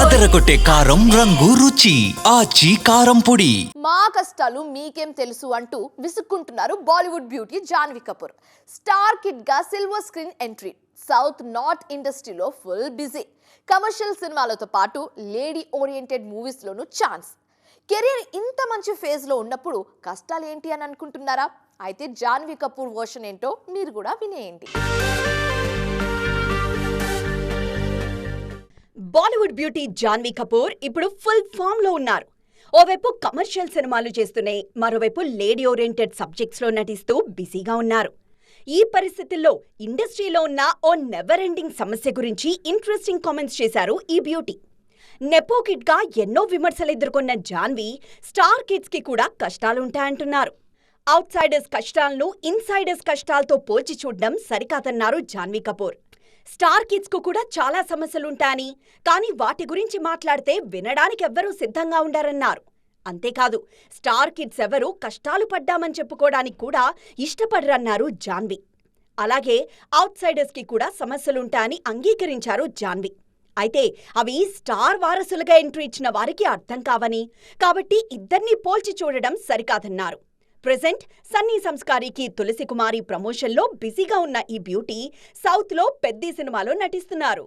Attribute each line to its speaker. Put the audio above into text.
Speaker 1: అదరగొట్టే కారం రంగు రుచి ఆచి కారం పొడి.
Speaker 2: మా కష్టాలు మీకేం తెలుసు అంటూ విసుక్కుంటున్నారు Bollywood beauty Janhvi Kapoor. Star కిడ్గా silver screen entry south north ఇండస్ట్రీలో ఫుల్ బిజీ. కమర్షియల్ సినిమాలతో పాటు లేడీ ఓరియంటెడ్ మూవీస్లోనూ ఛాన్స్. కెరీర్ ఇంత మంచి ఫేజ్లో ఉన్నప్పుడు కష్టాలు ఏంటి అని అనుకుంటున్నారా? అయితే జాన్వీ కపూర్ వర్షన్ ఏంటో మీరు కూడా వినేయండి.
Speaker 3: బాలీవుడ్ బ్యూటీ జాన్వీ కపూర్ ఇప్పుడు ఫుల్ ఫామ్లో ఉన్నారు. ఓవైపు కమర్షియల్ సినిమాలు చేస్తూనే మరోవైపు లేడీ ఓరియంటెడ్ సబ్జెక్ట్స్లో నటిస్తూ బిజీగా ఉన్నారు. ఈ పరిస్థితుల్లో ఇండస్ట్రీలో ఉన్న ఓ నెవర్ ఎండింగ్ సమస్య గురించి ఇంట్రెస్టింగ్ కామెంట్స్ చేశారు ఈ బ్యూటీ. నెపో కిడ్గా ఎన్నో విమర్శలు ఎదుర్కొన్న జాన్వీ స్టార్ కిడ్స్కి కూడా కష్టాలుంటాయంటున్నారు అవుట్ సైడర్స్ కష్టాలను ఇన్సైడర్స్ కష్టాలతో పోల్చి చూడడం సరికాదన్నారు జాన్వీ కపూర్. స్టార్ కిడ్స్కు కూడా చాలా సమస్యలుంటాయని కానీ వాటి గురించి మాట్లాడితే వినడానికి ఎవ్వరూ సిద్ధంగా ఉండారన్నారు. అంతేకాదు స్టార్ కిడ్స్ ఎవరూ కష్టాలు పడ్డామని చెప్పుకోవడానికి కూడా ఇష్టపడరన్నారు జాన్వి. అలాగే అవుట్సైడర్స్కి కి కూడా సమస్యలుంటాయని అంగీకరించారు జాన్వి. అయితే అవి స్టార్ వారసులుగా ఎంట్రీ ఇచ్చిన వారికి అర్థం కావని కాబట్టి ఇద్దర్నీ పోల్చి చూడడం సరికాదన్నారు. ప్రెజెంట్ సన్నీ సంస్కారికి తులసి కుమారి ప్రమోషన్లో బిజీగా ఉన్న ఈ బ్యూటీ సౌత్లో పెద్ది సినిమాలో నటిస్తున్నారు.